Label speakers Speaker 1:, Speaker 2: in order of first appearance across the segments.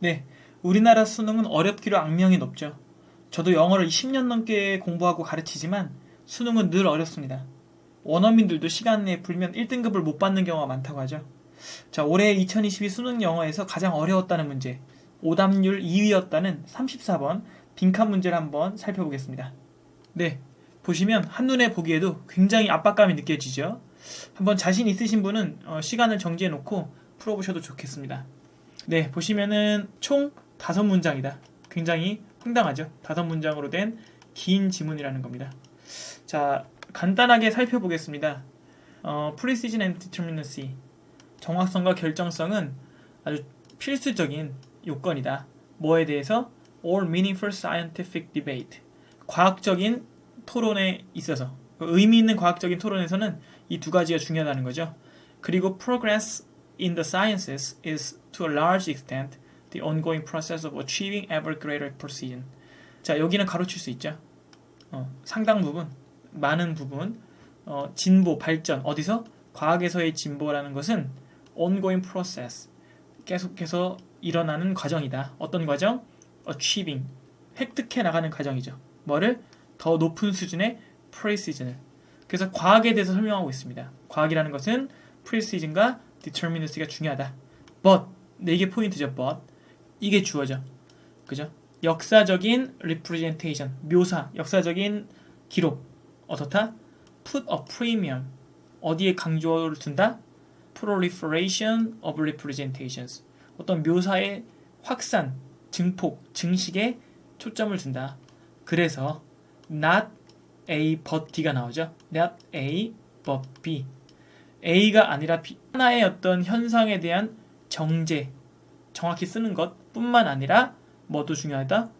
Speaker 1: 네, 우리나라 수능은 어렵기로 악명이 높죠. 저도 영어를 10년 넘게 공부하고 가르치지만 수능은 늘 어렵습니다. 원어민들도 시간 내에 풀면 1등급을 못 받는 경우가 많다고 하죠. 자, 올해 2022 수능 영어에서 가장 어려웠다는 문제, 오답률 2위였다는 34번 빈칸 문제를 한번 살펴보겠습니다. 네, 보시면 한눈에 보기에도 굉장히 압박감이 느껴지죠. 한번 자신 있으신 분은 어, 시간을 정지해 놓고 풀어보셔도 좋겠습니다. 네, 보시면은 총 다섯 문장이다. 굉장히 황당하죠. 다섯 문장으로 된 긴 지문이라는 겁니다. 자, 간단하게 살펴보겠습니다. 어, precision and determinacy. 정확성과 결정성은 아주 필수적인 요건이다. 뭐에 대해서? all meaningful scientific debate. 과학적인 토론에 있어서 의미 있는 과학적인 토론에서는 이 두 가지가 중요하다는 거죠. 그리고 progress in the sciences is to a large extent the ongoing process of achieving ever greater precision. 자, 여기는 가로칠 수 있죠. 어, 상당 부분, 많은 부분, 어, 진보, 발전, 어디서? 과학에서의 진보라는 것은 ongoing process, 계속해서 일어나는 과정이다. 어떤 과정? achieving, 획득해 나가는 과정이죠. 뭐를? 더 높은 수준의 precision을. 그래서 과학에 대해서 설명하고 있습니다. 과학이라는 것은 precision과 determinacy가 중요하다. but, 네개 포인트죠. but. 이게 주어져. 그죠? 역사적인 representation, 묘사, 역사적인 기록. 어떻다? put a premium. 어디에 강조를 둔다? proliferation of representations. 어떤 묘사의 확산, 증폭, 증식에 초점을 둔다. 그래서 not A but B가 나오죠. not A but B. A가 아니라 B. 하나의 어떤 현상에 대한 정제, 정확히 쓰는 것뿐만 아니라 뭐도 중요하다.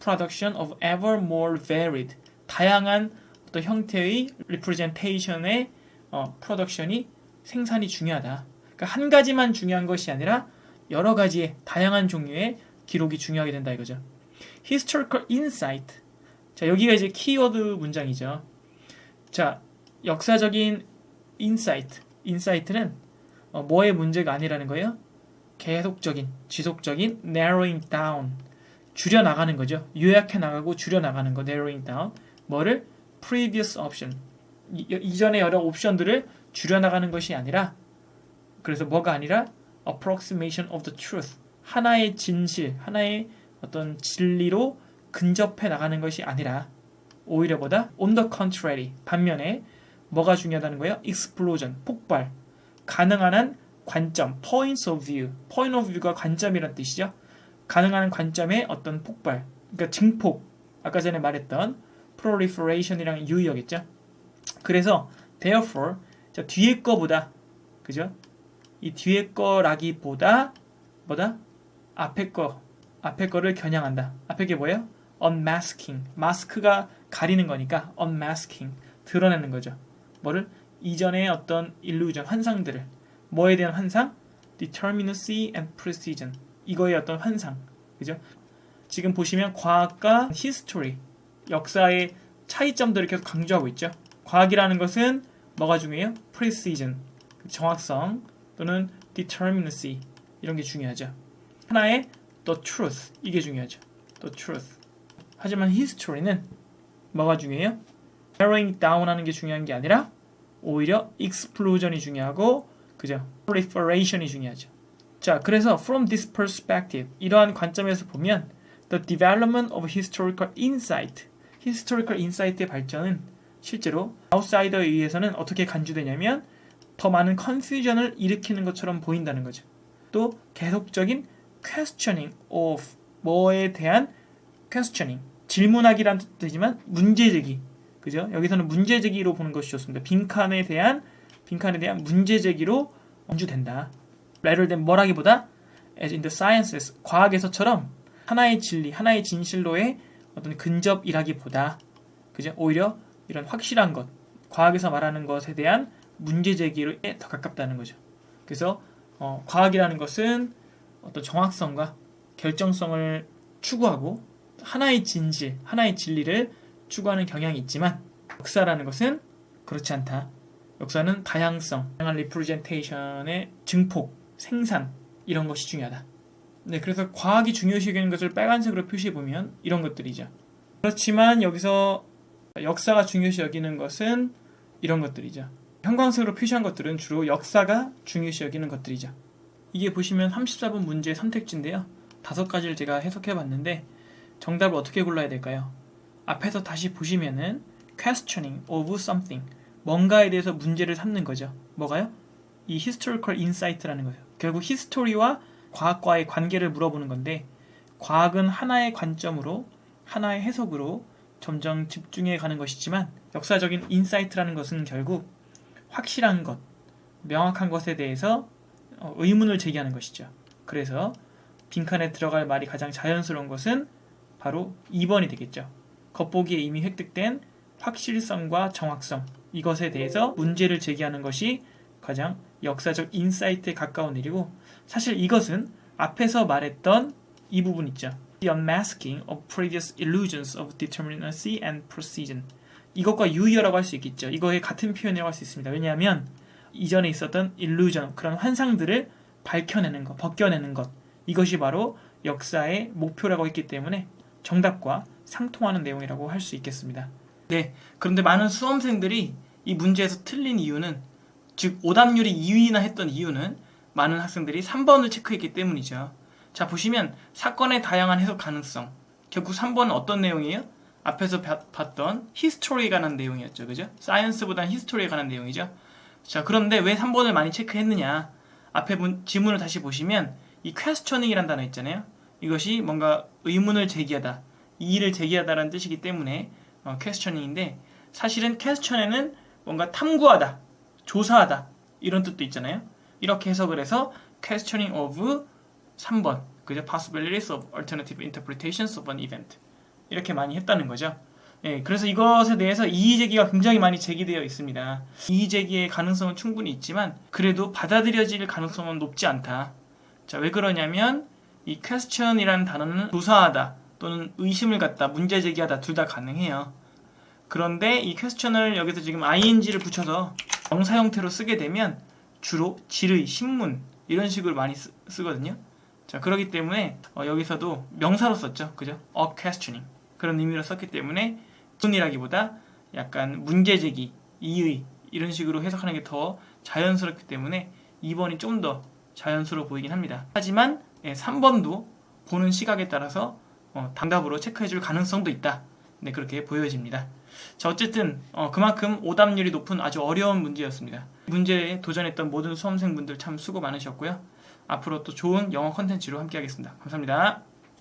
Speaker 1: production of ever more varied. 다양한 어떤 형태의 representation의 어, production이 생산이 중요하다. 그러니까 한 가지만 중요한 것이 아니라 여러 가지의 다양한 종류의 기록이 중요하게 된다 이거죠. historical insight. 자, 여기가 이제 키워드 문장이죠. 자, 역사적인 insight. insight는 어, 뭐의 문제가 아니라는 거예요? 계속적인, 지속적인 narrowing down. 줄여 나가는 거죠. 요약해 나가고 줄여 나가는 거 narrowing down. 뭐를 previous option. 이, 이전의 여러 옵션들을 줄여 나가는 것이 아니라 그래서 뭐가 아니라 approximation of the truth. 하나의 진실, 하나의 어떤 진리로 근접해 나가는 것이 아니라 오히려 보다 on the contrary 반면에 뭐가 중요하다는 거예요? explosion 폭발 가능한 한 관점 points of view point of view가 관점이란 뜻이죠. 가능한 관점의 어떤 폭발 그러니까 증폭 아까 전에 말했던 proliferation이랑 유의어겠죠. 그래서 therefore 자 뒤에 거보다 그죠? 이 뒤에 거라기보다 뭐다? 앞에 거 앞에 거를 겨냥한다. 앞에 게 뭐예요? unmasking. 마스크가 가리는 거니까 unmasking. 드러내는 거죠. 뭐를? 이전의 어떤 illusion, 환상들을. 뭐에 대한 환상? determinacy and precision. 이거의 어떤 환상. 그죠? 지금 보시면 과학과 history, 역사의 차이점들을 계속 강조하고 있죠. 과학이라는 것은 뭐가 중요해요? precision, 정확성 또는 determinacy 이런 게 중요하죠. 하나의 the truth 이게 중요하죠. the truth. 하지만 history는 뭐가 중요해요? narrowing down 하는 게 중요한 게 아니라 오히려 explosion이 중요하고 그죠? proliferation이 중요하죠. 자, 그래서 from this perspective 이러한 관점에서 보면 the development of historical insight historical insight의 발전은 실제로 아웃사이더에 의해서는 어떻게 간주되냐면 더 많은 컨퓨전을 일으키는 것처럼 보인다는 거죠. 또 계속적인 questioning of 뭐에 대한 questioning 질문하기란 뜻이지만 문제제기 그죠? 여기서는 문제제기로 보는 것이 좋습니다. 빈칸에 대한 빈칸에 대한 문제제기로 엄주된다. 예를 들면 뭐라기보다 as in the sciences 과학에서처럼 하나의 진리, 하나의 진실로의 어떤 근접이라기보다 그죠? 오히려 이런 확실한 것, 과학에서 말하는 것에 대한 문제 제기에 더 가깝다는 거죠. 그래서 어, 과학이라는 것은 어떤 정확성과 결정성을 추구하고 하나의 진실, 하나의 진리를 추구하는 경향이 있지만 역사라는 것은 그렇지 않다. 역사는 다양성, 다양한 리프레젠테이션의 증폭, 생산 이런 것이 중요하다. 네, 그래서 과학이 중요시 여기는 것을 빨간색으로 표시해 보면 이런 것들이죠. 그렇지만 여기서 역사가 중요시 여기는 것은 이런 것들이죠. 형광색으로 표시한 것들은 주로 역사가 중요시 여기는 것들이죠. 이게 보시면 34번 문제 선택지인데요. 다섯 가지를 제가 해석해 봤는데 정답을 어떻게 골라야 될까요? 앞에서 다시 보시면은 questioning of something 뭔가에 대해서 문제를 삼는 거죠. 뭐가요? 이 historical insight라는 거예요. 결국 히스토리와 과학과의 관계를 물어보는 건데 과학은 하나의 관점으로 하나의 해석으로 점점 집중해 가는 것이지만 역사적인 인사이트라는 것은 결국 확실한 것, 명확한 것에 대해서 어, 의문을 제기하는 것이죠. 그래서 빈칸에 들어갈 말이 가장 자연스러운 것은 바로 2번이 되겠죠. 겉보기에 이미 획득된 확실성과 정확성 이것에 대해서 문제를 제기하는 것이 가장 역사적 인사이트에 가까운 일이고 사실 이것은 앞에서 말했던 이 부분 있죠. The unmasking of previous illusions of determinacy and precision. 이것과 유의어라고 할 수 있겠죠. 이거의 같은 표현이라고 할 수 있습니다. 왜냐하면 이전에 있었던 illusion 그런 환상들을 밝혀내는 것, 벗겨내는 것 이것이 바로 역사의 목표라고 했기 때문에 정답과 상통하는 내용이라고 할 수 있겠습니다. 네, 그런데 많은 수험생들이 이 문제에서 틀린 이유는 즉 오답률이 2위나 했던 이유는 많은 학생들이 3번을 체크했기 때문이죠. 자 보시면 사건의 다양한 해석 가능성 결국 3번은 어떤 내용이에요? 앞에서 바- 봤던 히스토리에 관한 내용이었죠. 그죠? 사이언스보다는 히스토리에 관한 내용이죠. 자 그런데 왜 3번을 많이 체크했느냐 앞에 문, 지문을 다시 보시면 이 questioning이란 단어 있잖아요. 이것이 뭔가 의문을 제기하다 이의를 제기하다라는 뜻이기 때문에 어, questioning인데 사실은 question에는 뭔가 탐구하다 조사하다 이런 뜻도 있잖아요. 이렇게 해석을 해서 questioning of 3번 그죠? possibilities of alternative interpretations of an event 이렇게 많이 했다는 거죠. 예, 그래서 이것에 대해서 이의 제기가 굉장히 많이 제기되어 있습니다. 이의 제기의 가능성은 충분히 있지만 그래도 받아들여질 가능성은 높지 않다. 자, 왜 그러냐면 이 question이라는 단어는 조사하다 또는 의심을 갖다 문제 제기하다 둘 다 가능해요. 그런데 이 question을 여기서 지금 ing를 붙여서 명사 형태로 쓰게 되면 주로 질의, 신문 이런 식으로 많이 쓰, 쓰거든요. 자, 그렇기 때문에 어, 여기서도 명사로 썼죠. 그죠? a questioning. 그런 의미로 썼기 때문에 문이라기보다 약간 문제 제기, 이의 이런 식으로 해석하는 게 더 자연스럽기 때문에 2번이 좀 더 자연스러워 보이긴 합니다. 하지만 예, 3번도 보는 시각에 따라서 어, 답답으로 체크해 줄 가능성도 있다. 네, 그렇게 보여집니다. 자, 어쨌든 어, 그만큼 오답률이 높은 아주 어려운 문제였습니다. 문제에 도전했던 모든 수험생분들 참 수고 많으셨고요. 앞으로 또 좋은 영어 컨텐츠로 함께 하겠습니다. 감사합니다.